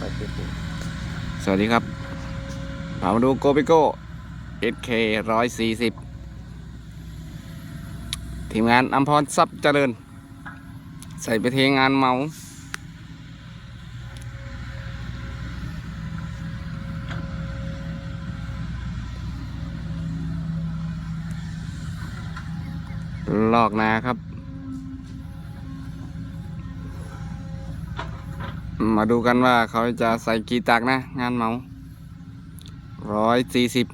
สวัสดีครับพามาดูโกปิโก้ SK ร้อยสี่สิบทีมงานอัมพรทรัพย์เจริญ ใส่ไปเทงานเมาลอกนาครับ มาดูกันว่าเขาจะใส่กี่ตักนะ งานเมาร้อยสี่สิบ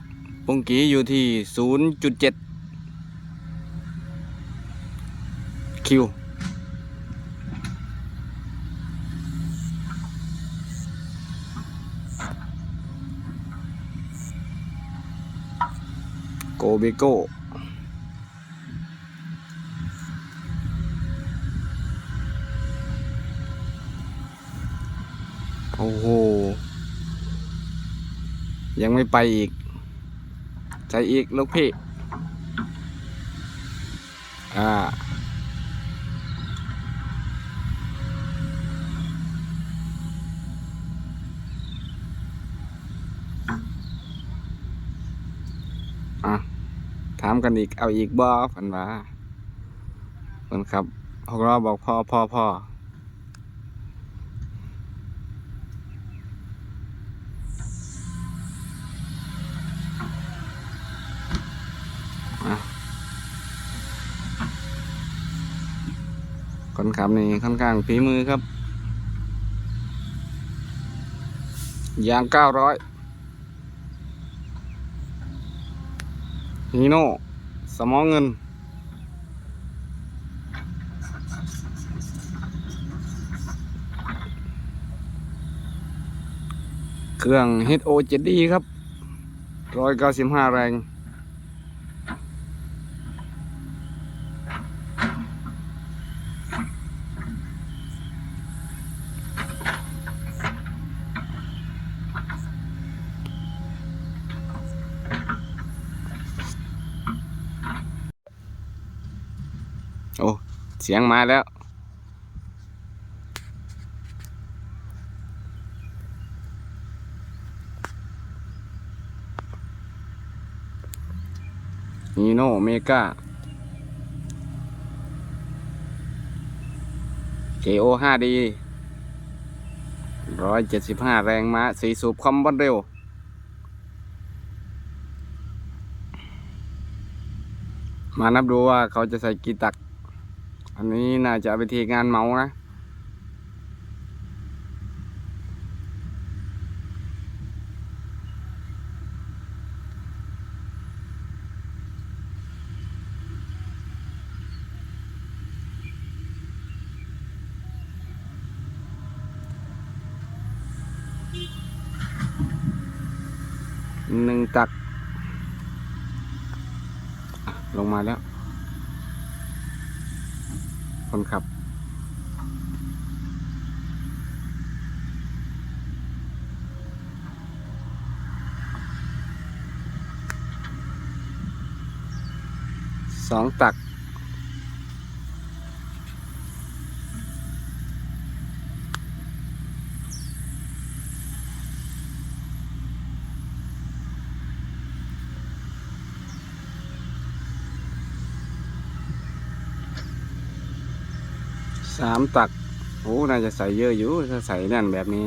ปุงกีอยู่ที่ศูนย์จุดเจ็ดคิวโกเบโก้ โอ้โห ยังไม่ไปอีก ใจอีกลูกพี่ อ่า อะ ถามกันอีก เอาอีกบ่ฝันว่าเพิ่นครับพวกเราบอกพ่อพ่อพ่อ คนขับนี่ค่อนข้างฝีมือครับ ยางเก้าร้อยฮีโน่สมองเงิน เครื่อง HO 7D ครับร้อยเก้าสิบห้าแรง เสียงมาแล้ว นีโนเมกา KO 5D ร้อยเจ็ดสิบห้าแรงม้าสีสูบคอมบอนเร็วมานับดูว่าเขาจะใส่กี่ตัก อันนี้น่าจะเอาไปทีงานเมานะหนึ่งตัก ลงมาแล้ว คนขับ สองตัก สามตักโอ้น่าจะใส่เยอะอยู่ถ้าใส่นั่นแบบนี้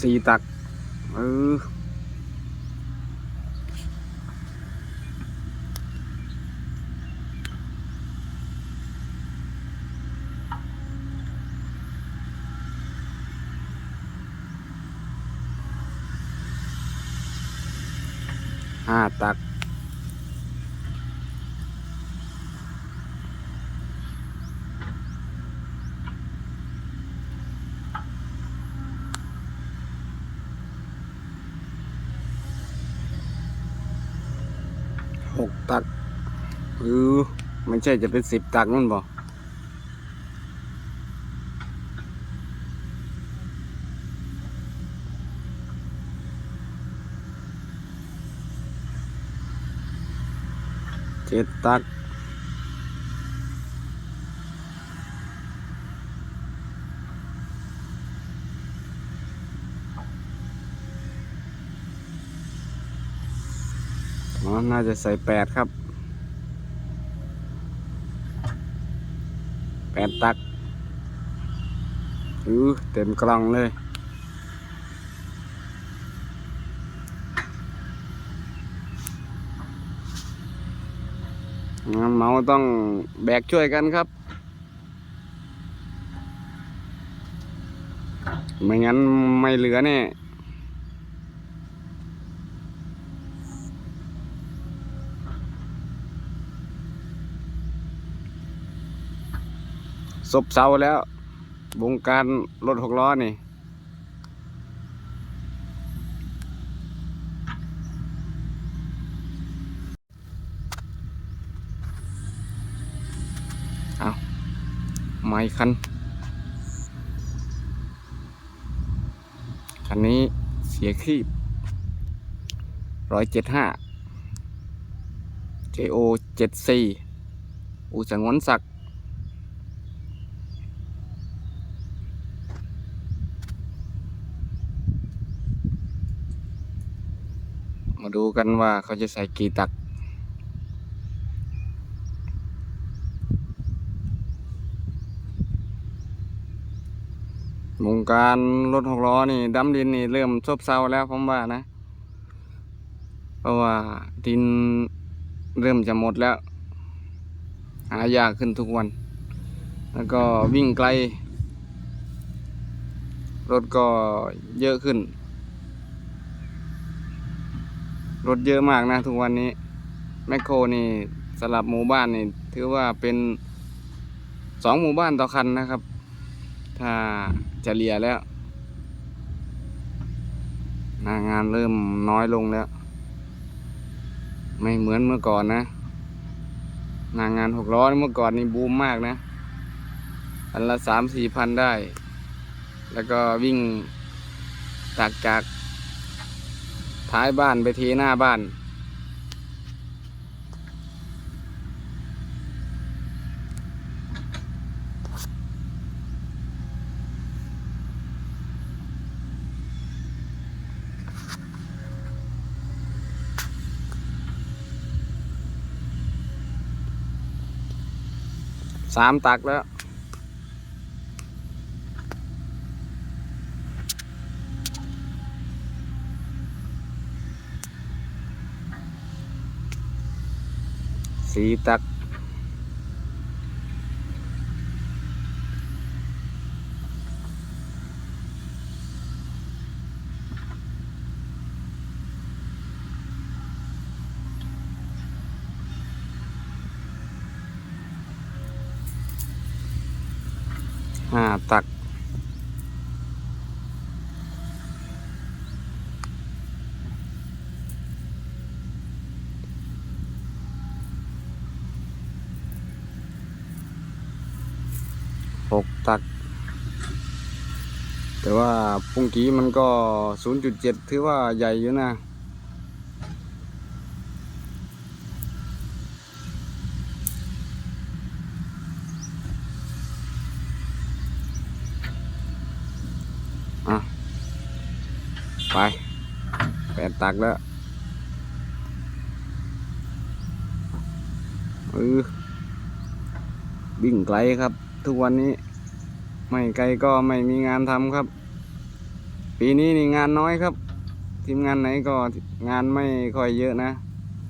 สี่ตัก เออ ห้าตัก หกตักเออไม่ใช่จะเป็นสิบตักนั่นบ่ เจ็ดตักอ๋อน่าจะใส่แปดครับแปดตักอือเต็มกล่องเลย งาน เมาต้องแบกช่วยกันครับ ไม่งั้นไม่เหลือแน่ซบเซาแล้ววงการรถหกล้อนี่ ไม่คันคันนี้เสียครีบร้อยเจ็ดห้า JO เจ็ดสี่อูสังวนศักดิ์มาดูกันว่าเขาจะใส่กี่ตัก วงการรถหกล้อนี่ดำดินนี่เริ่มซบเซาแล้วผมว่านะ เพราะว่าดินเริ่มจะหมดแล้ว หายากขึ้นทุกวัน แล้วก็วิ่งไกล รถก็เยอะขึ้น รถเยอะมากนะทุกวันนี้ แมคโครนี่สลับหมู่บ้านนี่ ถือว่าเป็นสองหมู่บ้านต่อคันนะครับ ถ้าเลียแล้ว หน้างานเริ่มน้อยลงแล้ว ไม่เหมือนเมื่อก่อนนะหน้างานหกล้อเมื่อก่อนนี่บูมมากนะ อันละสามสี่พันได้ แล้วก็วิ่งตักจากท้ายบ้านไปเทหน้าบ้าน สามตักแล้ว สี่ตัก ห้าตัก หกตัก แต่ว่าปุ้งกี้มันก็ศูนย์จุดเจ็ดถือว่าใหญ่อยู่นะ ไปแปดตักแล้วเออวิ่งไกลครับ ทุกวันนี้ ไม่ไกลก็ไม่มีงานทำครับ ปีนี้นี่งานน้อยครับ ทีมงานไหนก็งานไม่ค่อยเยอะนะ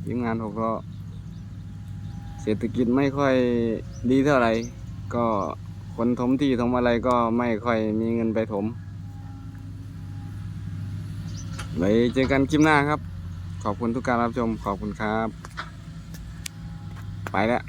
ทีมงานหกล้อเศรษฐกิจไม่ค่อยดีเท่าไหร่ ก็คนถมที่ถมอะไรก็ไม่ค่อยมีเงินไปถม ไว้เจอกันคลิปหน้าครับ ขอบคุณทุกการรับชม ขอบคุณครับ ไปแล้ว